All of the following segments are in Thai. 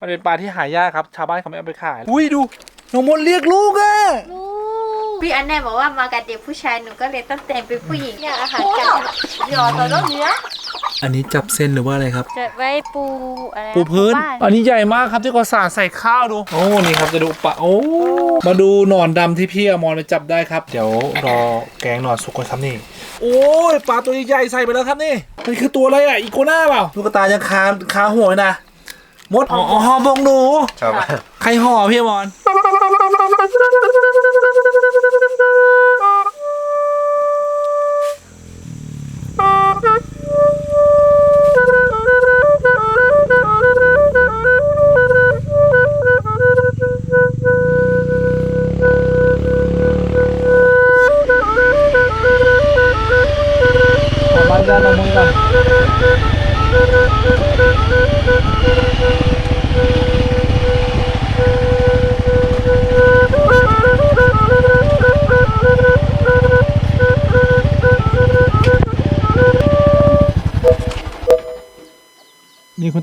มันเป็นปลาที่หายากครับ ชาวบ้านเขาไม่เอาไปขาย อุ้ยดูน้องมดเรียกลูกอะพี่อันแน่บอกว่ามากับเด็กผู้ชายหนูก็เลยต้องแต่งเป็นผู้หญิงอยากอาหารไก่หยอดตัวน้องเนื้ออันนี้จับเส้นหรือว่าอะไรครับ จะไว้ปูอะไรปูพื้นบ้าอันนี้ใหญ่มากครับที่เขาสาดใส่ข้าวดู โอ้นี่ครับจะดูปลาโอ้ มาดูหนอนดำที่พี่อมรไปจับได้ครับ เดี๋ยวรอแกงหนอนสุกก่อนครับนี่ โอ้ยปลาตัวใหญ่ๆใส่ไปแล้วครับนี่ มันคือตัวอะไรอะอีโกน่าเปล่าลูกตายังคาคาหัวอยู่นะ มดอ๋อห่อบงหนู ครับ ใครห่อพี่อมร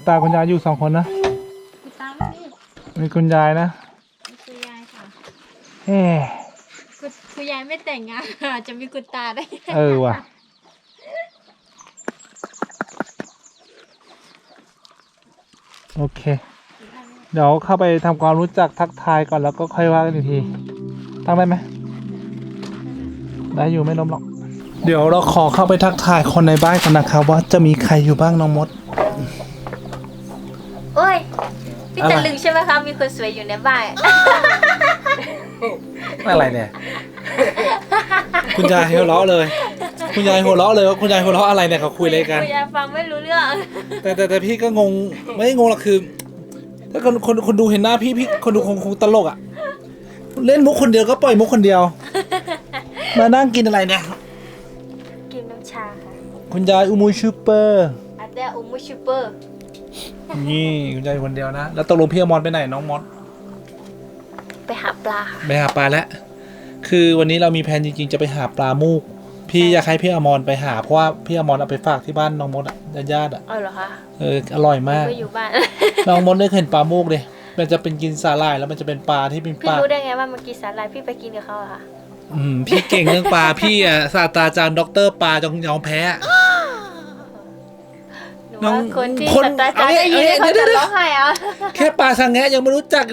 ตาคุณยายอยู่สองคนนะคุณตาไม่มีมีคุณยายนะคุณยายค่ะเฮ้คุณคุณยายไม่แต่งงานจะมีคุณตาได้เออว่ะโอเค เดี๋ยวเข้าไปทำความรู้จักทักทายก่อนแล้วก็ค่อยว่ากันอีกที ตั้งได้ไหม ได้อยู่ไม่ล้มหรอก เดี๋ยวเราขอเข้าไปทักทายคนในบ้านกันนะครับว่าจะมีใครอยู่บ้างน้องมด ตะลึงใช่ไหมคะมีคนสวยอยู่ในบ้าน อะไรเนี่ย คุณยายหัวเราะเลย คุณยายหัวเราะเลยว่าคุณยายหัวเราะอะไรเนี่ยเขาคุยอะไรกัน คุณยายฟังไม่รู้เรื่อง แต่แต่แต่พี่ก็งงไม่งงหรอกคือ ถ้าคนคนคนดูเห็นหน้าพี่พี่คนดูคงคงตลกอะ เล่นมุกคนเดียวก็ปล่อยมุกคนเดียว มานั่งกินอะไรเนี่ย กินน้ำชาค่ะ คุณยายอุมูชูเปอร์อันเดอร์อุมุชูเปอร์ นี่คุณยายคนเดียวนะ แล้วตกลงพี่อมรไปไหนน้องมดไปหาปลาค่ะ ไปหาปลาแล้ว คือวันนี้เรามีแผนจริงๆ จะไปหาปลามูก พี่อยากให้พี่อมรไปหาเพราะว่าพี่อมรเอาไปฝากที่บ้านน้องมดอะญาติๆอะเอาเหรอคะเอออร่อยมาก ก็อยู่บ้าน น้องมดได้เคยเห็นปลามูกเลยมันจะเป็นกินสาหร่ายแล้วมันจะเป็นปลาที่เป็นพี่ปลารู้ได้ไงว่ามันกินสาหร่ายพี่ไปกินกับเขาเหรอคะอืมพี่เก่งเรื่องปลาพี่อะศาสตราจารย์ด็อกเตอร์ปลาจงยอมแพ้อะห นูน้องว่าคนที่คนศาสตราจารย์เอาได้ยินเอาเขาเดี๋จะยวร้องไห้เอาแค่ปลาสังแงะยังไม่รู้จัก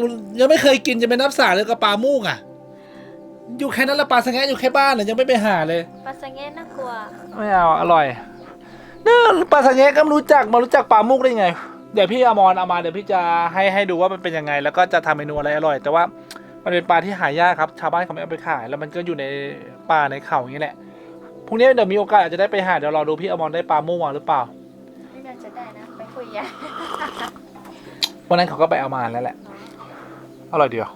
ยังไม่เคยกินจะเป็นนับสาเลยกับปลามูกอะ อยู่แค่นั้นละปลาสังแงะอยู่แค่บ้านเลยยังไม่ไปหาเลยปลาสังเกตน่ากลัวไม่เอาอร่อยเน่ะปลาสังแงะก็ไม่รู้จักมารู้จักปลามูกได้ไง เดี๋ยวพี่อมรเอามาเดี๋ยวพี่จะให้ให้ดูว่ามันเป็นยังไง แล้วก็จะทำเมนูอะไรอร่อย แต่ว่ามันเป็นปลาที่หายากครับ ชาวบ้านเขาไม่เอาไปขาย แล้วมันก็อยู่ในป่าในเขาอย่างนี้แหละพรุ่งนี้เดี๋ยวมีโอกาสอาจจะได้ไปหาเดี๋ยวรอดูพี่อมรได้ปลามูกมาหรือเปล่า ยยาวันนั้นเขาก็ไปเอามาแล้วแหละ อร่อยเดียว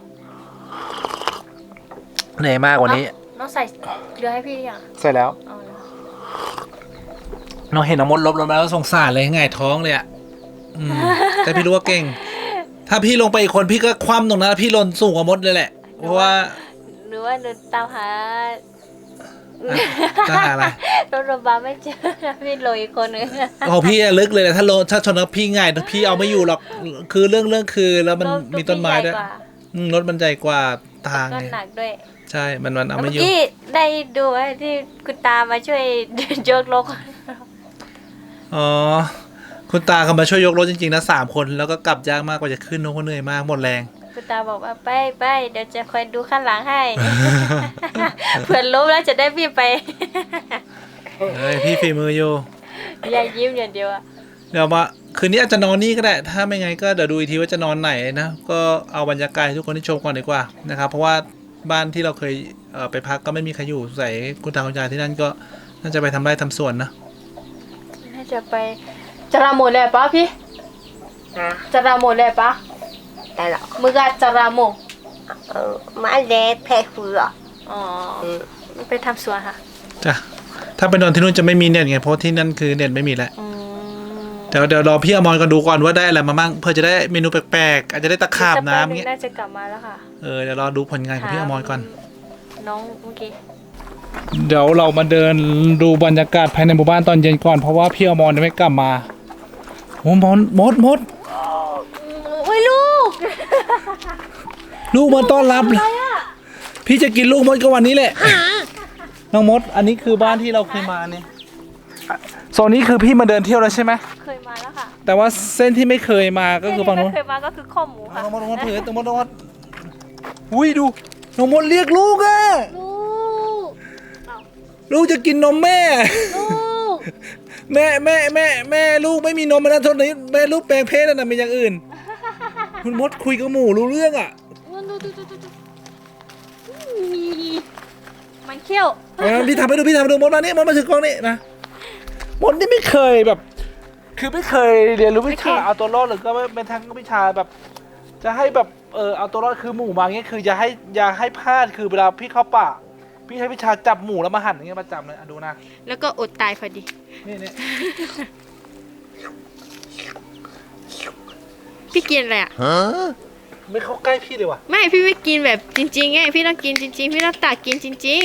เหนื่อยมากวันนี้ น้องใส่เกลือให้พี่ยังใส่แล้ว เอาแล้วน้องเห็นน้องมดลบลงมาแล้วสงสารเลยไงายท้องเลยอะอืมแต่พี่รู้ว่าเก่ง ถ้าพี่ลงไปอีกคนพี่ก็คว่ำตรงนั้นแล้วพี่หล่นสูงกว่ามดเลยแหละ เพราะว่า หรือว่าหนูตามหา จะหาอะไรรถโรงพยาบาลไม่เจอพี่โรยอีกคนนึงโอ้พี่อะลึกเลยแหละถ้าลงถ้าชนกับพี่ง่ายพี่เอาไม่อยู่หรอกคือเรื่องเรื่องคือแล้วมันรถมีต้นไม้ด้วยใหญ่กว่าอืมรถมันใหญ่กว่าทางก็ไงหนักด้วย ใช่มันมันเอาแล้วไม่เมื่ออยู่กี้ได้ดูไหมที่คุณตามาช่วยยกรถอ๋อคุณตาเขามาช่วยยกรถจริงๆนะสามคนแล้วก็กลับยากมากกว่าจะขึ้นน้องเขาเหนื่อยมากหมดแรง คุณตาบอกว่าไปไปเดี๋ยวจะคอยดูข้างหลังให้ เผื่อล้มแล้วจะได้พี่ไป เฮ้ยพี่ฝีมืออยู่ยายยิ้มอย่างเดียวอะเดี๋ยวมาคืนนี้อาจจะนอนนี่ก็ได้ ถ้าไม่ไงก็เดี๋ยวดูอีกทีว่าจะนอนไหนนะ ก็เอาบรรยากาศให้ทุกคนได้ชมก่อนดีกว่านะครับ เพราะว่าบ้านที่เราเคยเอ่อไปพักก็ไม่มีใครอยู่ใส่คุณตาคุณยายที่นั่นก็น่าจะไปทำไร่ทำสวนนะ น่าจะไปจะราหมดเลยปะพี่ นะจะราหมดเลยปะ ได้หรอมึงอะจะราหมดเออมาเล็แพ้เฟืออ๋ออืมไปทำสวนค่ะจ้ะถ้าไปนอนที่นู่นจะไม่มีเน็ตไงเพราะที่นั่นคือเน็ตไม่มีแล้วอืมเดี๋ยวเดี๋ยวรอพี่อมรกันดูก่อนว่าได้อะไรมามั่งเพื่อจะได้เมนูแปลกๆอาจจะได้ตะขาบน้ำอีกสักแป๊หเงี้ยน่าจะกลับมาแล้วค่ะเออเดี๋ยวรอดูผลงานของพี่อมรก่อนน้องเมื่อกี้เดี๋ยวเรามาเดินดูบรรยากาศภายในหมู่บ้านตอนเย็นก่อนเพราะว่าพี่อมรยังไม่กลับมาโอ้มดมดมด โอ้ยลู ลูกมาต้อนรับ พี่จะกินลูกมดก็วันนี้แหละ น้องมด อันนี้คือบ้านที่เราเคยมาเนี่ยอะโซนนี้คือพี่มาเดินเที่ยวแล้วใช่ไหม เคยมาแล้วค่ะแต่ว่าเส้นที่ไม่เคยมาก็คือฝั่งนู้น เคยมาก็คือข้อหมูค่ะน้องมดน้องมดถือน้องมดน้องมดอุ้ยดู น้องมดเรียกลูกอะลูกลูกจะกินนมแม่ ลูกแม่แม่แม่แม่ลูกไม่มีนมนะทนนี้แม่ลูกแปลงเพศนั่นน่ะเป็นอย่างอื่น คุณมดคุยกับหมูรู้เรื่องอะ ดูดูดูดูดูมันเขี้ยวเอาพี่ทำให้ดูพี่ทำให้ดูมดมานี่มดมาถือกล้องนี่นะมดนี่ไม่เคยแบบ คือไม่เคยเรียนรู้วิชาเอาตัวรอดหรือก็ไม่เป็นทางวิชาแบบ จะให้แบบเออเอาตัวรอดคือหมู่มาเงี้ยคืออย่าให้อย่าให้พลาดคือเวลาพี่เข้าป่าพี่ใช้วิชาจับหมูแล้วมาหั่นอย่างเงี้ยประจำเลยอะดูนะ แล้วก็อดตายพอดี นี่นี่พี่กินอะไรอะ ไม่เข้าใกล้พี่เลยว่ะ ไม่พี่ไม่กินแบบจริงๆไงพี่ต้องกินจริง ๆ พี่ต้องตักกินจริง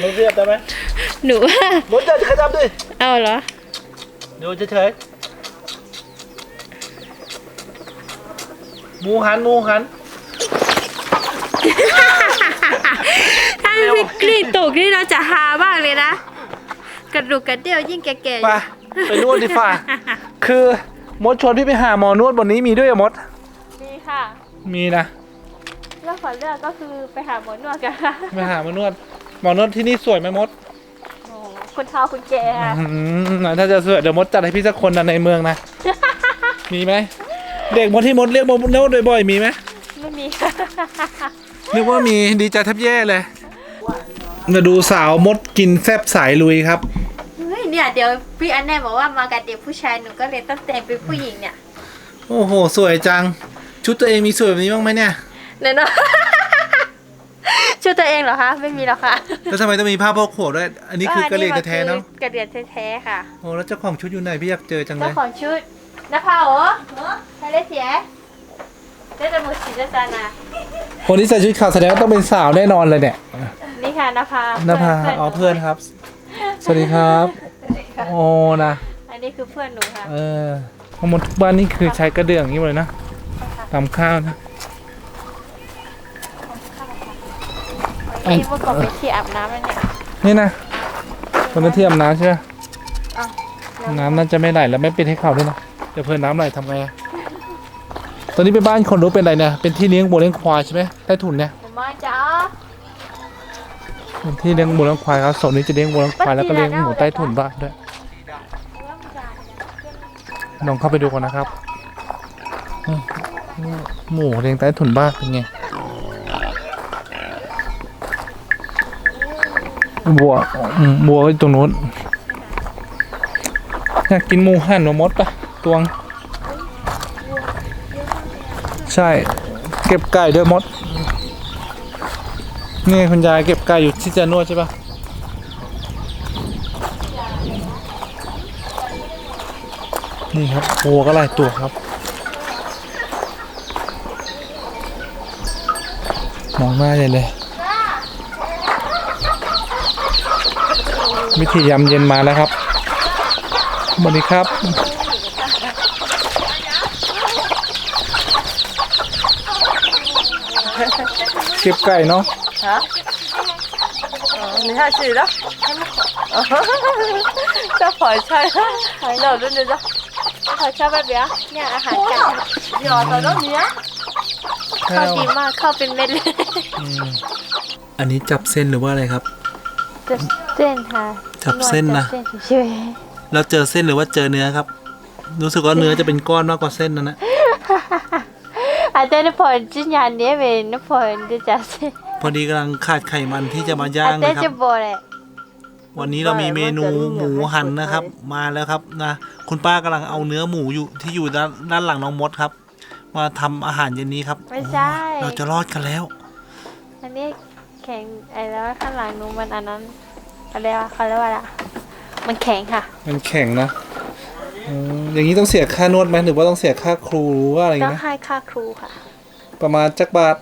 มดเรียบได้ไหมๆหนูว่ามดจะขยับดิเอาเหรอ ดูเฉยๆหมูหันหมูหัน ถ้าพี่กรีดตกนี่เราจะฮามากเลยนะ กระดูกกระเดี่ยวยิ่งแก่ๆไป ไปนวดดีฝ่า คือมดชวนพี่ไปหาหมอนวดบนนี้มีด้วยเหรอะมด ดีค่ะ มีนะแล้วขอเลือกก็คือไปหาหมอนวดกันค่ะไปหาหมอนวด หมอนวดที่นี่สวยไหมมดโอ้คุณเท้าคุณแก่ค่ะอืมถ้าจะสวยเดี๋ยวมดจัดให้พี่สักคนนะในเมืองนะ มีไหม เด็กมดที่มดเรียกมดนวดบ่อยๆมีไหมไม่มีค่ะนึกว่ามีดีใจแทบแย่เลยมาดูสาวมดกินแซบสายลุยครับ เฮ้ยเนี่ยเดี๋ยวพี่อันแน่บอกว่ามากับเด็กผู้ชายหนูก็เลยต้องแต่งเป็นผู้หญิงเนี่ยโอ้โห สวยจัง ชุดตัวเองมีสวยแบบนี้บ้างไหมเนี่ยเนี่ยเนาะชื่อตัวเองเหรอคะ ไม่มีหรอกค่ะแล้วทำไมต้องมีผ้าโพกหัวด้วย อันนี้คือกระเหรี่ยงแท้ๆเนาะกระเหรี่ยงแท้ๆค่ะโอ้แล้วเจ้าของชุดอยู่ไหนพี่อยากเจอจังเลเจ้ายของชุดนภาเหรอใครได้เสียได้แต่มือสีเจ้าจานาคนที่ใส่ชุดขาวแสดงว่าต้องเป็นสาวแน่นอนเลยเนี่ยนี่ค่ะนภานภาอ๋อเพื่อนครับ สวัสดีครับ โอ้นะอันนี้คือเพื่อนหนูค่ะเออทั้งหมดทุกบ้านนี่คือใช้กระเดื่องอย่างนี้หมดเลยนะตำข้าวนะอันนี้เมื่อก่อนเป็นที่อาบน้ำแล้วเนี่ยนี่นะคนนั้นที่อาบน้ำใช่ไหมอ้าวน้ำน่าจะไม่ไหลแล้วไม่ปิดให้เขาด้วยนะเดี๋ยวเพื่อนน้ำไหลทำไงอะตอนนี้เป็นบ้านคนรู้เป็นอะไรเนี่ยเป็นที่เลี้ยงวัวเลี้ยงควายใช่ไหมใต้ถุนเนี่ยผมมาจ้าเป็นที่เลี้ยงวัวเลี้ยงควายครับโซนนี้จะเลี้ยงวัวเลี้ยงควายแล้วก็เลี้ยงหมูใต้ถุนบ้านด้วย ลองเข้าไปดูก่อนนะครับหมูเลี้ยงใต้ถุนบ้านเป็นไงบัวบัวตรงนู้นอยากกินหมูหั่นหนูมดปะตวง ใช่ เก็บไก่ด้วยมด นี่คุณยายเก็บไก่อยู่ที่จะนวดใช่ปะ นี่ครับโคก็หลายตัวครับ มองหน้าเลยเลยวิธียำเย็นมาแล้วครับสวัสดีครับเก็บไก่เนาะฮะนี่ห้าสี่แล้วจะปล่อยใช่ไหมเราด้วยเนาะ เขาชอบแบบเนี้ยเนี่ยอาหารกันหยอดแต่แล้วเนี้ยข้าวดีมากข้าวเป็นเม็ดเลยอันนี้จับเส้นหรือว่าอะไรครับ จับเส้นค่ะจับเส้นนะแล้วเจอเส้นหรือว่าเจอเนื้อครับ รู้สึกว่าเนื้อจะเป็นก้อนมากกว่าเส้นนั่นนะอาจารย์นพรจิญญาเนี่ยเป็นนพรจะจับเส้นพอดีกำลังขาดไขมันที่จะมาย่างนะครับ วันนี้เรามีเมนูหมูหันนะครับ มาแล้วครับนะคุณป้ากำลังเอาเนื้อหมูอยู่ที่อยู่ด้านด้านหลังน้องมดครับ มาทำอาหารเย็นนี้ครับไม่ใช่โอ้เราจะรอดกันแล้ว อันนี้แข็งไอ้แล้วข้างหลังหนูมันอันนั้นอะไรวะเขาเรียกว่าอะไรมันแข็งค่ะ มันแข็งนะอืมอย่างนี้ต้องเสียค่านวดไหมหรือว่าต้องเสียค่าครูหรือว่าอะไรต้องนะให้ค่าครูค่ะ ประมาณจักบาท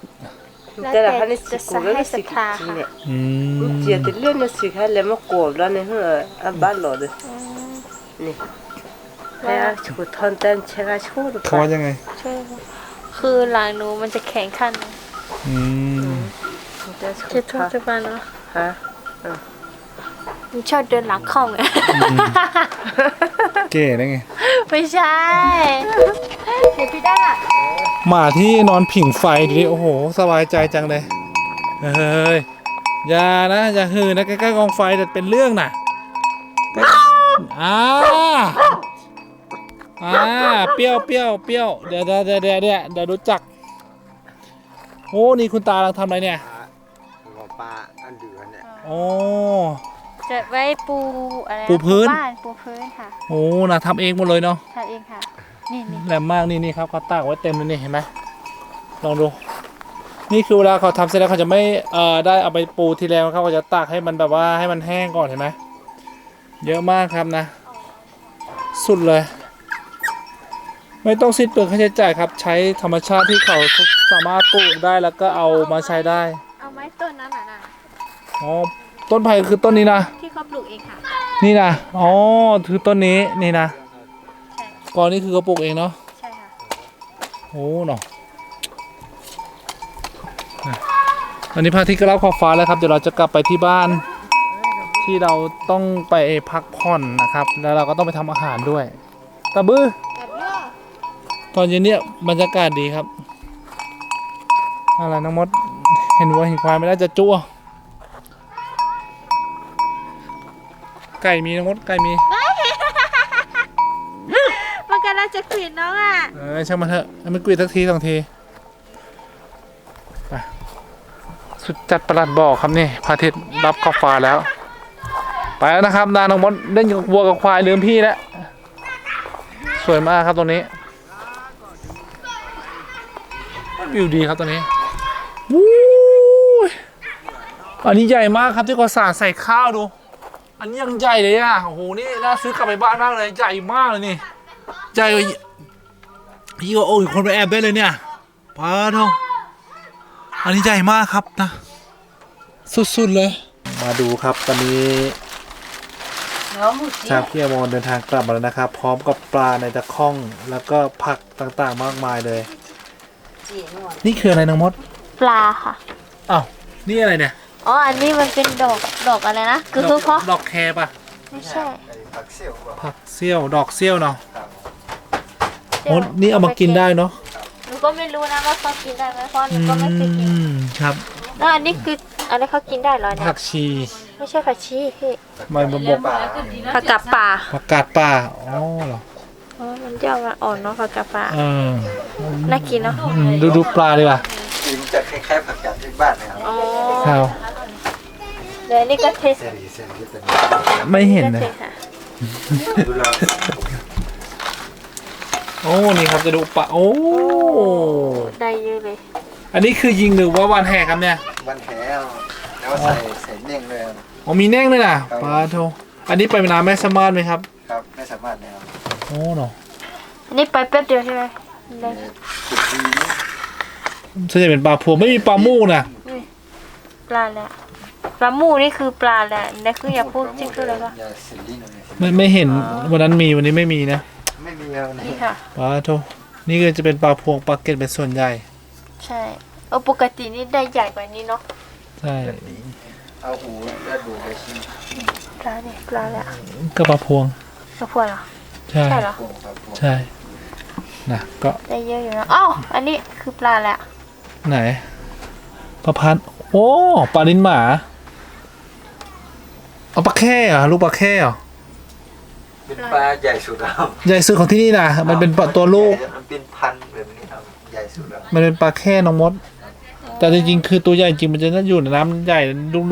แต่ละพันสิกูแล้สิกิจีเนี่ยเจียติเลื่อนสิค่ะแล้วมากรอบแล้วเนี่ยเหรออับ้านหลอดเลยนี่แล้วชูทอนเต้นเชกาชูหรือเปล่าทอนยังไงใช่คือหลังหนูมันจะแข็งขันอืมจะทอนจะไปเนาะฮะอือ หนูชอบเดินหลังคล่องไงเก๋ได้ไง ไม่ใช่เห็นพี่ด้าหมาที่นอนผิงไฟดิโอ้โห สบายใจจังเลย เฮ้ย อย่านะ อย่าหือนะใกล้ๆกองไฟแต่เป็นเรื่องน่ะอ่าอ่าเปรี้ยวเปรี้ยวเปรี้ยวเดี๋ยวเดี๋ยวเดี๋ยวเดี๋ยวเดี๋ยวเดี๋ยวรู้จักโอ้นี่คุณตากำลังทำอะไรเนี่ยหมอปลาอันเดือนเนี่ย โอ้ จะไว้ปูอะไระปูพื้น บ้านปูพื้นค่ะโหน่ะทำเองหมดเลยเนาะทำเองค่ะ นี่นี่แหลมมากนี่นี่ครับเขาตากไว้เต็มเลยนี่เห็นไหมลองดู นี่คือเวลาเขาทำเสร็จแล้วเขาจะไม่เอ่อได้เอาไปปูทีแล้วเขาก็จะตากให้มันแบบว่าให้มันแห้งก่อนเห็นไหมเยอะมากครับนะ สุดเลย ไม่ต้องสิ้นเปลืองค่าใช้จ่ายครับ ใช้ธรรมชาติที่เขาสามารถปลูกได้แล้วก็เอามาใช้ได้เอาไม้ต้นนั้นน่ะนะอ๋อ ต้นไผ่คือต้นนี้นะ ที่เขาปลูกเองค่ะ นี่นะอ๋อคือต้นนี้นี่นะใช่ก่อนนี้คือเขาปลูกเองเนาะใช่ค่ะ โอ้เนาะอะตอนนี้พระอาทิตย์ก็รับขอบฟ้าแล้วครับ เดี๋ยวเราจะกลับไปที่บ้านที่เราต้องไปพักผ่อนนะครับ แล้วเราก็ต้องไปทำอาหารด้วยตะบื้อกับเรื่องตอนเย็นเนี่ยบรรยากาศดีครับ อะไรน้องมด เห็นวัวเห็นควายไม่ได้จะจั่ว ไก่มีน้องมดไก่มีมันกำลังจะขวิดน้องอะเออช่างมันเถอะให้มันกรีดสักทีสองทีไปสุดจัดประหลัดบอกครับนี่พระอาทิตย์รับขอบฟ้าแล้ว ไปแล้วนะครับนางน้องมดเล่นกับวัวกับควายลืมพี่แล้วสวยมากครับตรงนี้วิวดีครับตรงนี้วู้ยอันนี้ใหญ่มากครับที่เขาสาดใส่ข้าวดู อันนี้ยังใหญ่เลยอะ โอ้โห นี่น่าซื้อกลับไปบ้านมากเลย ใหญ่มากเลยนี่ ใหญ่ยี่ว่าโอ้ยคนไปแอบได้เลยเนี่ยพาเท่าอันนี้ใหญ่มากครับนะ สุดๆเลย มาดูครับตอนนี้ชาพี่อมรเดินทางกลับมาแล้วนะครับ พร้อมกับปลาในตะข้องแล้วก็ผักต่างๆมากมายเลย นี่คืออะไรนางมด ปลาค่ะอ้าวนี่อะไรเนี่ย อ๋อ อันนี้มันเป็นดอกดอกอะไรนะ คือคือเพราะดอกแคร์ป่ะไม่ใช่ ไอ้ผักเสี่ยวก็ผักเซี่ยวดอกเซี่ยวเนาะโอ้นี่เอามากินได้เนาะหนูก็ไม่รู้นะว่าเขากินได้ไหมเพราะหนูก็ไม่เคยกินอืมครับแล้วอันนี้คืออะไรเขากินได้เหรอเนี่ผัยกชีไม่ใช่ผักชีพี่ใบบกผักกาดป่าผักกาดป่าอ๋อเหรออ๋อมันจะมันอ่อนเนาะผักกาดป่าเออน่ากินเนาะอืมดูดูปลาดีกว่ากินจะคล้ายๆผักกาดที่บ้านนะครับอ๋อครับ เดี๋ยวอันนี้ก็เทสเซรีเซรีเป็นไม่เห็นก็นะ เทสค่ะดูแล้วโอ้นี่ครับจะดูปลาโอ้ ได้เยอะเลยอันนี้คือยิงหรือว่าวันแห่ครับเนี่ย วันแหวแล้วใส่ใส่เน่งเลยครับ อ๋อมีแน่งด้วยนะปลาโทอันนี้ไปเวลาแม่สามารถไหมครับ ครับ ไม่สามารถนะครับโอ้เนาะอันนี้ไปแป๊บเดียวใช่ไหมได้ขุดดีนะส่วนใหญ่เป็นปลาพวงไม่มีปลามูกนะปลาแหละ ปลาหมูนี่คือปลาแหละนี่คืออย่าพูดจริงคืออะไรวะอย่าเซรีหน่อยไม่ไม่เห็นวันนั้นมีวันนี้ไม่มีนะไม่มีแล้วนะนี่ค่ะ ปลาโทนี่ก็จะเป็นปลาพวงปลาเก็ตเป็นส่วนใหญ่ใช่เออปกตินี่ได้ใหญ่กว่านี้เนาะใช่เอาหูแล้วดูไปชิมปลาเนี่ยปลาแหละก็ปลาพวงกระพวนเหรอใช่ใช่เหรอ พวงครับพวงใช่นะก็ได้เยอะอยู่นะอ้าวอันนี้คือปลาแหละ ไหนปลาพันโอ้ปลาลิ้นหมา เอาปลาแค่เหรอลูกปลาแค่เหรอเป็นปลาใหญ่สุดแล้วใหญ่สุดของที่นี่นะมันเป็นปลาตัวลูก มันเป็นพันธุ์แบบนี้ครับใหญ่สุดแล้วมันเป็นปลาแค่น้องมด แต่จริงๆคือตัวใหญ่จริงมันจะน่าอยู่ในน้ำใหญ่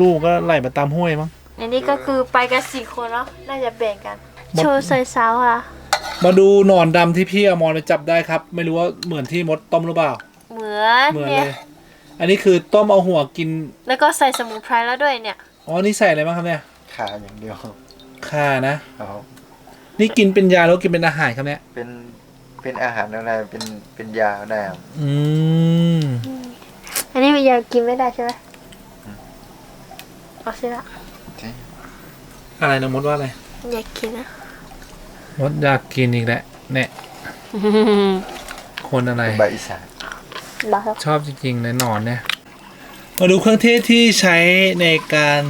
ลูกๆก็ไหลมาตามห้วยมั้งอันนี้ก็คือไปกันสี่คนเนาะน่าจะแบ่งกันหมดโชว์ใส่สาวอะ มาดูหนอนดำที่พี่อมรไปจับได้ครับ ไม่รู้ว่าเหมือนที่มดต้มหรือเปล่า เหมือนเหมือนเนี่เลยย อันนี้คือต้มเอาหัวกินแล้วก็ใส่สมุนไพรแล้วด้วยเนี่ย อ๋อนี่ใส่อะไรบ้างครับเนี่ย ขาอย่างเดียวข่านะ ครับนี่กินเป็นยาแล้วกินเป็นอาหารครับเนี่ย เป็นเป็นอาหารอะไรเป็นเป็นยาได้ครับอืม อันนี้มันยังกินไม่ได้ใช่ไหมเอาสิละอะไรน้องมดว่าอะไร อยากกินนะมมดอยากกินอีกแล้วเนี่ย คนอะไรใบอีสานชอบจริงๆเลยหนอนเนี่ย มาดูเครื่องเทศที่ใช้ในการ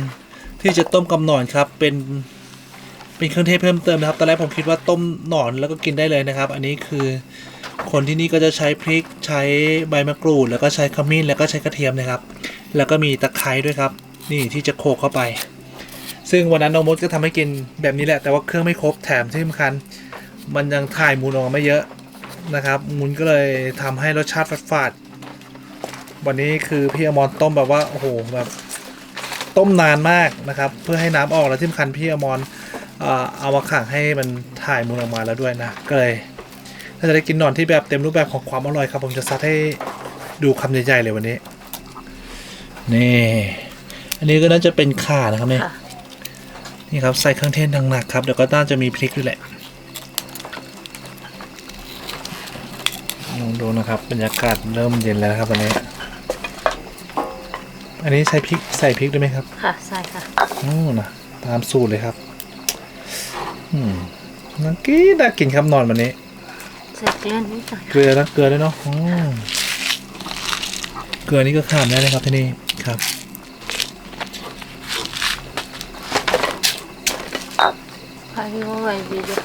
ที่จะต้มกับหนอนครับเป็นเป็นเครื่องเทศเพิ่มเติมนะครับตอนแรกผมคิดว่าต้มหนอนแล้วก็กินได้เลยนะครับ อันนี้คือคนที่นี่ก็จะใช้พริกใช้ใบมะกรูด แล้วก็ใช้ขมิ้นแล้วก็ใช้กระเทียมนะครับ แล้วก็มีตะไคร้ด้วยครับ นี่ที่จะโขกเข้าไป ซึ่งวันนั้นน้องมดก็ทำให้กินแบบนี้แหละ แต่ว่าเครื่องไม่ครบแถมที่สำคัญมันยังถ่ายมูลออกมาไม่เยอะนะครับ มูลก็เลยทำให้รสชาติฝาดๆวันนี้คือพี่อมรต้มแบบว่าโอ้โหแบบ ต้มนานมากนะครับ เพื่อให้น้ำออกแล้วที่สำคัญพี่อมรเอามาขังให้มันถ่ายมูลออกมาแล้วด้วยนะก็เลยถ้าจะได้กินหนอนที่แบบเต็มรูปแบบของความอร่อยครับ ผมจะซัดให้ดูคำใหญ่ๆเลยวันนี้ นี่ อันนี้ก็น่าจะเป็นข่านะครับเนี่ยนี่ครับใส่เครื่องเทศหนักๆครับเดี๋ยวก็น่าจะมีพริกด้วยแหละลองดูนะครับบรรยากาศเริ่มเย็นแล้วครับตอนนี้ อันนี้ใส่พริกใส่พริกด้วยไหมครับค่ะใช่ค่ะโอ้นะตามสูตรเลยครับ อืมน่ากินน่ากินครับนอนวันนี้ใส่เกลือนิดหน่อยเกลือนะเกลือด้วยเนาะอืมเกลือนี่ก็ขาดไม่ได้เลยครับที่นี่ครับพายุไว้ดีจ้ะ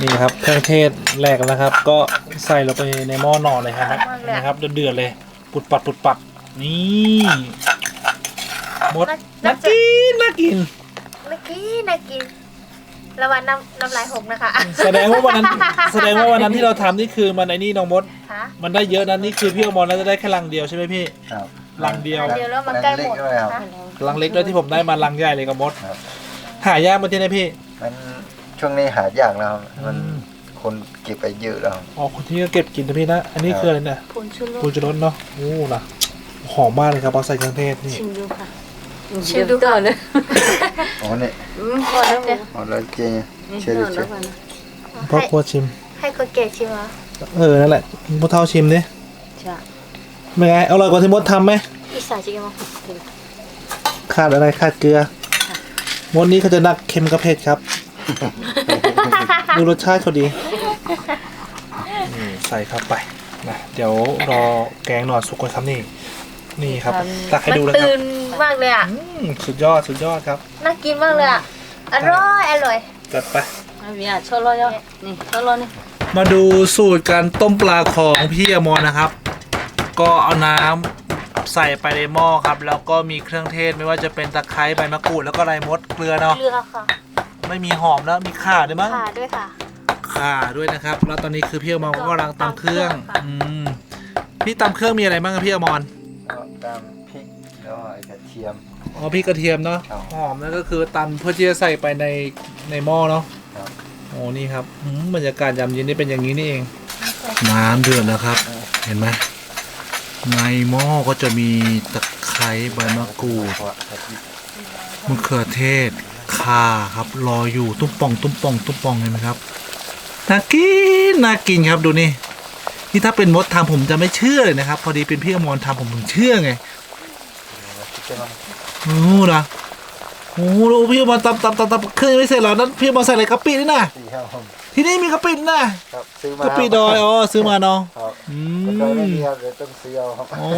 นี่ครับเครื่องเทศแรกแล้วนะครับ ก็ใส่ลงไปในหม้อหนอนเลยครับนะครับเดือดๆเลย ปุดปัดปุดปัด นี่หมดน่ากินน่ากิน เมื่อกี้น่ากินระวังน้ำน้ำลายหกนะคะแสดงว่าวันนั้น แสดงว่าวันนั้นที่เราทำนี่คือมันไอ้นี่น้องมด ค่ะ มันได้เยอะนะนี่คือพี่อมรน่าจะได้แค่ลังเดียวใช่ไหมพี่ ครับลังเดียวเดี๋ยวแล้วมันใกล้หมดเล็กด้วยครับนะลังเล็กด้วยที่ผมได้มาลังใหญ่เลยกับมด ครับ หายากมาที่ไหนพี่ มันช่วงนี้หายากแล้วครับมันอืม คนเก็บไปเยอะแล้วครับ อ๋อคนที่ก็เก็บกินนะพี่นะ อันนี้คืออะไรเนี่ยพูนชุรปูสจรสเนาะโอ้นะ หอมมากเลยครับเอาใส่เครื่องเทศนี่ ชิมดูค่ะชิมดูค่ะเลยอ๋อเนี่ยอืมพอแล้วมั้งอ๋อแล้วเจนี่เชื่อพดิอเชื่แล้อวกันนะพ่อครัวชิม ให้คนเกศชิมเหรอเออ นั่นแหละพ่อเท่าชิมดิใช่เป็นไง อร่อยกว่าที่มดทำไหมอีสานจริงมั้งขาดอะไรขาดเกลือมดนี้เขาจะนักเค็มกับเผ็ดครับ ดูรสชาติเขาดีนี่ใส่เข้าไปนะเดี๋ยวรอแกงหนอนสุกก่อนครับนี่ นี่ครับตักให้มันดูแล้วครับตื่นมากเลยอะอืมสุดยอดสุดยอดครับ น่ากินมากเลยอะ อร่อยอร่อย จัดไปไม่มีอะชอรอยนี่ชอรอนี่ มาดูสูตรการต้มปลาของพี่อมรนะครับ ก็เอาน้ำใส่ไปในหม้อครับ แล้วก็มีเครื่องเทศไม่ว่าจะเป็นตะไคร้ใบมะกรูดแล้วก็ไรมดเกลือเนาะเรือค่ะ ไม่มีหอมแล้วมีข่าด้วยมั้งค่ะด้วยค่ะ ข่าด้วยนะครับ แล้วตอนนี้คือพี่อมรก็กำลังตำเครื่องตำเครื่องค่ะอืมพี่ตำเครื่องมีอะไรบ้างครับพี่อมร ก็ตามพริกแล้วไอ้กระเทียม อ๋อพี่กระเทียมเนาะครับ หอมนั่นก็คือตำเพื่อที่จะใส่ไปในในหม้อเนาะครับโอ้นี่ครับอืมบรรยากาศยามเย็นนี่เป็นอย่างนี้นี่เอง น้ำเดือดแล้วครับ เห็นไหมในหม้อก็จะมีตะไคร้ใบมะกรูดเพราะกระเทียมมะเขือเทศข่าครับรออยู่ตุ้มป่องตุ้มป่องตุ้มป่องเห็นไหมครับน่ากินน่ากินครับดูนี่ นี่ถ้าเป็นมดทำผมจะไม่เชื่อเลยนะครับ พอดีเป็นพี่อมรทำผมถึงเชื่อไงใช่ไหมโอ้โหนะโอ้โหดูพี่อมรตำตำตำตำเครื่องยังไม่เสร็จหรอกนั้นพี่อมรใส่อะไรกะปินี่นะสี่ครับผมที่นี่มีกะปินี่นะครับซื้อมากะปิดอยอ๋อซื้อมาเนาะครับอืก็เคยไม่มมีครับเดี๋ยวต้องซื้อเอาครับโอ้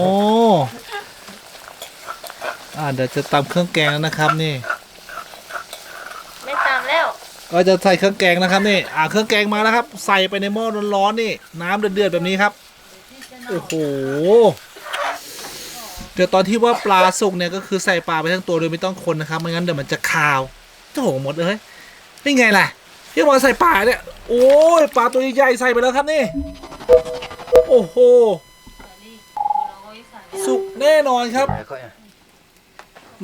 อ่าเดี๋ยวจะตำเครื่องแกงแล้วนะครับนี่ไม่ตามแล้ว ก็จะใส่เครื่องแกงนะครับนี่อ่าเครื่องแกงมาแล้วครับ ใส่ไปในหม้อร้อนๆนี่ น้ำเดือดๆแบบนี้ครับโอ้โหเดี๋ยวตอนที่ว่าปลาสุกเนี่ยก็คือใส่ปลาไปทั้งตัวโดยไม่ต้องคนนะครับไม่งั้นเดี๋ยวมันจะคาวโถหมดเลยเป็นไงล่ะพี่บอลใส่ปลาเนี่ยโอ้ยปลาตัวใหญ่ๆใส่ไปแล้วครับนี่ โอ้โหสุกแน่นอนครับ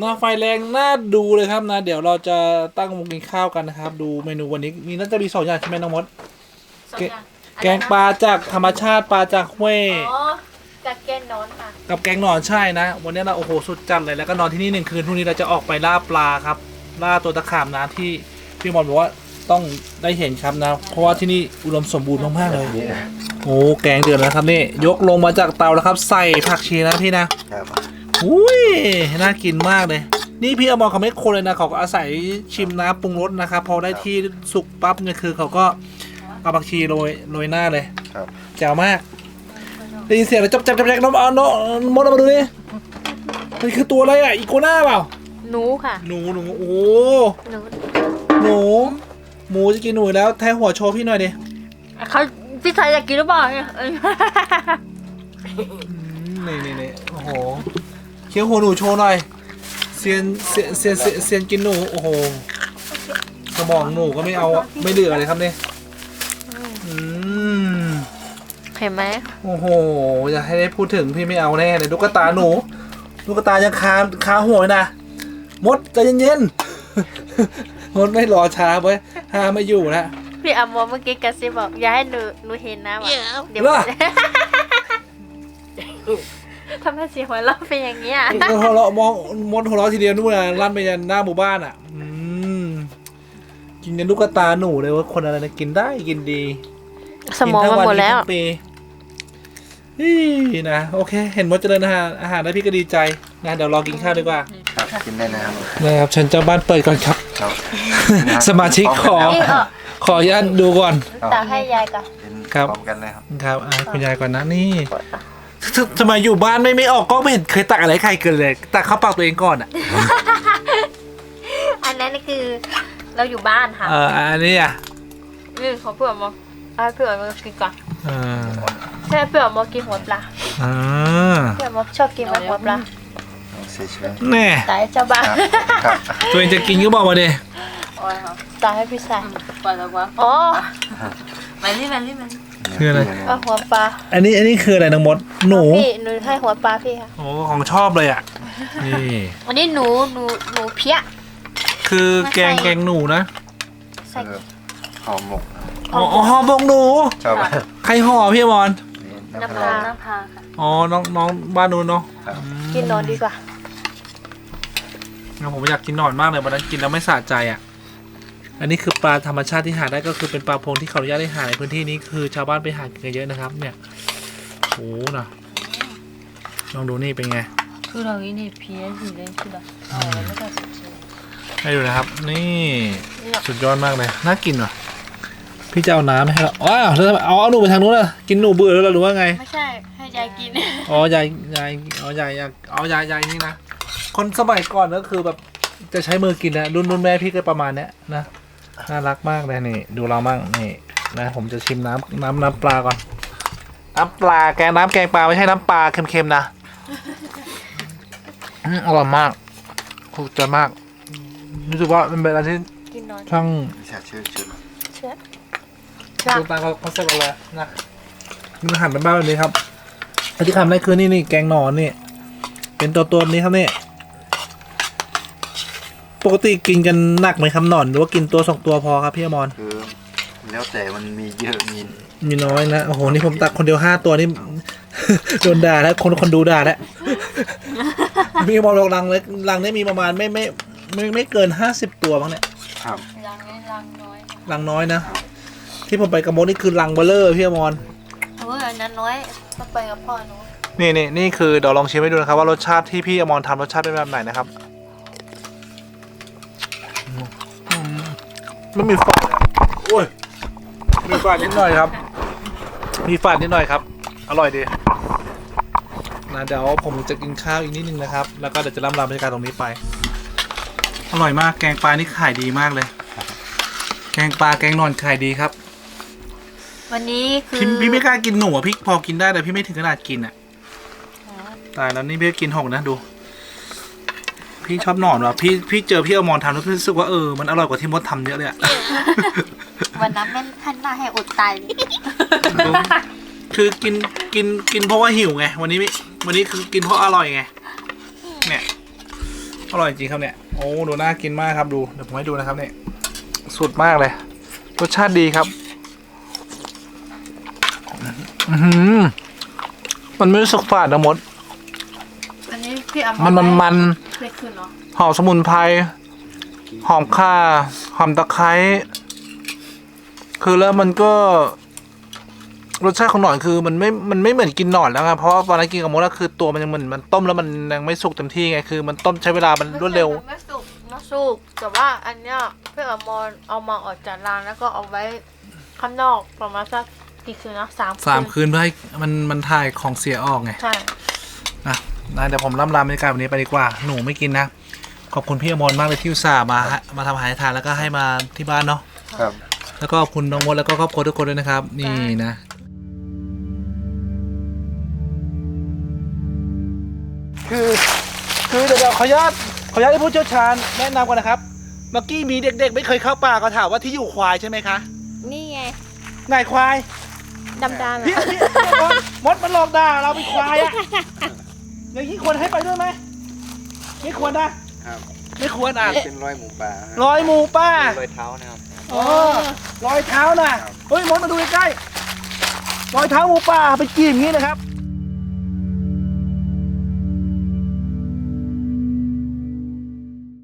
น้าไฟแรงน่าดูเลยครับนะ เดี๋ยวเราจะตั้งวงกินข้าวกันนะครับ ดูเมนูวันนี้มีน่าจะมีสองอย่างใช่ไหมน้องมด สองแกอย่างแกงปลาจากธรรมชาติปลาจากห้วยอ๋อกับแกงนอนค่ะ กับแกงหนอนใช่นะ วันนี้เราโอ้โหสุดจัดเลยแล้วก็นอนที่นี่หนึ่งคืนพรุ่งนี้เราจะออกไปล่าปลาครับล่าตัวตะขาบนะที่พี่บอลบอกว่าต้องได้เห็นครับนะ เพราะว่าที่นี่อุดมสมบูรณ์มากๆเลยนี่นะโอ้แกงเดือดแล้วครับนี่ยกลงมาจากเตาแล้วครับ ใส่ผักชีนะพี่นะครับ อุ้ยน่ากินมากเลย นี่พี่อมรเขาไม่คนเลยนะเขาก็อาศัยชิมน้ำปรุงรสนะครับพอได้ที่สุกปั๊บเนี่ยคือเขาก็เอาผักชีโรยโรยหน้าเลยครับ แจ๋วมากได้ยินเสียงแล้วจับจับจับจับน้องเอาน้องมดเอามาดูดิมันคือตัวอะไรอะอีโกน่าเปล่าหนูค่ะ หนูหนูโอ้หนูหนูหมูจะกินหนูอีกแล้วแทะหัวโชว์พี่หน่อยดิเขาพี่ชายอยากกินหรือเปล่าเนี่ยเอออืมนี่นี่นี่โอ้โห เคี้ยวหัวหนูโชว์หน่อยเซียนเซียนเซียนเซียนเซียนกินหนูโอ้โหสมองหนูก็ไม่เอาไม่เหลือเลยครับเนี่ยอืมเห็นไหมโอ้โหอยากให้ได้พูดถึงพี่ไม่เอาแน่เลยลูกตาหนูลูกตายังคาคาหัวอยู่นะมดใจเย็นๆมดไม่รอช้าเว้ยห้าไม่อยู่แล้วพี่อมรเมื่อกี้กระซิบบอกอย่าให้หนูหนูเห็นนะว่ะเดี๋ยวเหรอ ทำให้เสียงหัวเราะเป็นอย่างเงี้ยมดหัวเราะมองมดหัวเราะทีเดียวนู่นน่ะลั่นไปยันหน้าหมู่บ้านอะอืมกินยันลูกตาหนูเลยว่าคนอะไรนะกินได้กินดีสมองมันหมดแล้วกินทั้งนกินทั้งปีนี่นะโอเค เห็นมดเจริญอาหารอาหารแล้วพี่ก็ดีใจนะเดี๋ยวรอกินข้าวดีกว่าครับกินได้นะครับนะครับฉันเจ้าบ้านเปิดก่อนครับ ครับสมาชิกขอ นี่เออขออนุญาตดูก่อนตาให้ยายก่อนกินครับพร้อมกันเลยครับ ครับอะคุณยายก่อนนะนี่ ททำไมอยู่บ้านไม่ไม่ออกก็ไม่เห็นเคยตักอะไรให้ใครเกินเลยตักข้าวเปล่าตัวเองก่อนอะอันนั้นนี่คือเราอยู่บ้านค่ะเอออันนี้อะนี่ขอเพื่อนมาเอาให้เพื่อนมากินก่อนเออใช่เพื่อนมากินหัวปลาอ่าเพื่อนมาชอบกินไหมหัวปลาเสียชีวิตแน่ตายเจ้าบ้านครับตัวเองจะกินก็บอกมาดิโอ้ยครับตายให้พี่ชายปล่อย แล้ววะอ๋อมานี่มานี่มานี่คืออะไร เอาหัวปลาอันนี้อันนี้คืออะไรน้องมด หนู พี่หนูให้หัวปลาพี่ค่ะ โอ้ของชอบเลยอะ นี่ อันนี้หนูหนูหนูเพี้ย คือแกงแกงหนูนะใส่ เออหอมหมกอ๋ออ๋อห่อหมกหนู ชอบใครห่อพี่อมรนี่น้ำน้ำปปลาลา น้ำพาค่ะอ๋อน้องน้องบ้านนู้นเนาะครับ อืมกินนอนดีกว่า งั้นผมอยากกินหนอนมากเลยวันนั้นกินแล้วไม่สะใจอะ อันนี้คือปลาธรรมชาติที่หาได้ก็คือเป็นปลาพงที่เขาอนุญาตให้หาในพื้นที่นี้คือชาวบ้านไปหากินกันเยอะนะครับ เนี่ยโอ้นะลองดูนี่เป็นไง คือเราอีนี่เพี้ยสิเลยคือเราเอาแล้วไม่ได้สุดเลยให้ดูนะครับ นี่สุดยอดมากเลยน่ากินว่ะพี่จะเอาน้ำให้เราอ้าวแล้วทำไมเอาเอาหนูไปทางนู้นเลยกินหนูเบื่อแล้วเหรอหรือว่าไง ไม่ใช่ให้ยายกิน อ๋อยายยายอ๋อยายยายอ๋อยายยายนี่นะคนสมัยก่อนก็คือแบบจะใช้มือกินนะรุ่นรุ่นแม่พี่ก็ประมาณเนี้ยนะ น่ารักมากเลยนี่ ดูเรามั่งนี่นะผมจะชิมน้ำน้ำน้ำปลาก่อน น้ำปลาแกงน้ำแกงปลาไม่ใช่น้ำปลาเค็มๆนะอืมอร่อยมากถูกใจมาก รู้สึกว่ามันเป็นอะไรที่กินนอนช่างวิชาชื่อชื่อเชื่อดูตามเขาเสร็จอะไรนะมันหั่นเป็นบ้านแบบนี้ครับอันที่ทำได้คือนี่นี่แกงหนอนนี่ เป็นตัวตัวๆนี้ครับนี่ ปกติกินกันหนักไหมครับหนอนหรือว่ากินตัวสองตัวพอครับพี่อมรคือแล้วแต่มันมีเยอะมีมีน้อยนะโอ้โหนี่ผมตักคนเดียวห้าตัวนี่ โดนด่าแล้วคนคนดูด่าแล้วพี่อมรบอกรังเล็กรังนี้มีประมาณไม่ไม่ไม่ไม่เกินห้าสิบตัวบ้างเนี่ยครับรังนี้รังน้อยรังน้อยนะ ที่ผมไปกระโมดนี่คือรังเบลเลอร์พี่อมรโอ้ยอันนั้นน้อยต้องไปกับพ่อหนูนี่นี่นี่คือเดี๋ยวลองชิมให้ดูนะครับว่ารสชาติที่พี่อมรทำรสชาติเป็นแบบไหนนะครับ ไม่มีฝาดอะโอ้ยมีฝาดนิดหน่อยครับ มีฝาดนิดหน่อยครับ อร่อยดีนะเดี๋ยวผมจะกินข้าวอีกนิดนึงนะครับ แล้วก็เดี๋ยวจะล่ำลาบรรยากาศตรงนี้ไป อร่อยมาก แกงปลานี่ขายดีมากเลย แกงปลาแกงนอนขายดีครับ วันนี้คือพี่พี่ไม่กล้ากินหนูอะพี่พอกินได้แต่พี่ไม่ถึงขนาดกินอะ ตายแล้วนี่พี่กินหกนะดู พี่ชอบหนอนว่ะพี่พี่เจอพี่อมรทำแล้วพี่รู้สึกว่าเออมันอร่อยกว่าที่มดทำเยอะเลยอะวันนั้นแม่นท่านหน้าให้อดตายเลยคือกินกินกินเพราะว่าหิวไง วันนี้ไม่วันนี้คือกินเพราะอร่อยไง เนี่ย อร่อยจริงครับเนี่ย โอ้ดูน่ากินมากครับดูเดี๋ยวผมให้ดูนะครับเนี่ยสุดมากเลยรสชาติดีครับ อือหือมันไม่รู้สึกฝาดนะมด อันนี้พี่อมมันมันมันไม่ขึ้นเนาะหอมสมุนไพรหอมข่าหอมตะไคร้คือแล้วมันก็ รสชาติของหนอนคือมันไม่มันไม่เหมือนกินหนอนแล้วไงเพราะว่าตอนนั้นกินกับมดแล้วคือตัวมันยังเหมือนมันต้มแล้วมันยังไม่สุกเต็มที่ไงคือ มันต้มใช้เวลามันรวดเร็ว ไม่สุกไม่สุกแต่ว่าอันเนี้ยพี่อมรเอามาออกจากร้านแล้วก็เอาไว้ข้างนอกประมาณสักกี่คืนนะสามสามคืนเพื่อให้มันมันถ่ายของเสียออกไง ใช่ นะ นะเดี๋ยวผมล่ำลาบรรยากาศวันนี้ไปดีกว่า หนูไม่กินนะ ขอบคุณพี่อมรมากเลยที่อุตส่าห์มาให้มาทำอาหารให้ทานแล้วก็ให้มาที่บ้านเนาะ ครับ แล้วก็ขอบคุณน้องมดแล้วก็ครอบครัวทุกคนด้วยนะครับ นี่นะ คือคือเดี๋ยวเดี๋ยวขออนุญาตขออนุญาตให้ผู้เชี่ยวชาญแนะนำก่อนนะครับ เมื่อกี้มีเด็กๆ ไม่เคยเข้าป่าก็ถามว่าที่อยู่ควายใช่ไหมคะนี่ไงนายควายดำๆพี่อะพี่พี่มดมดมันหลอกด่าเราเป็นควายอะ อย่างนี้ควรให้ไปด้วยไหมไม่ควรนะ ครับไม่ควรอะเป็นรอยหมูป่าครับรอยหมูป้ารอยเท้านะครับ อ๋อรอยเท้าน่ะ เฮ้ยมดมาดูใกล้ๆรอยเท้าหมูป่าไปกีบอย่างนี้นะครับ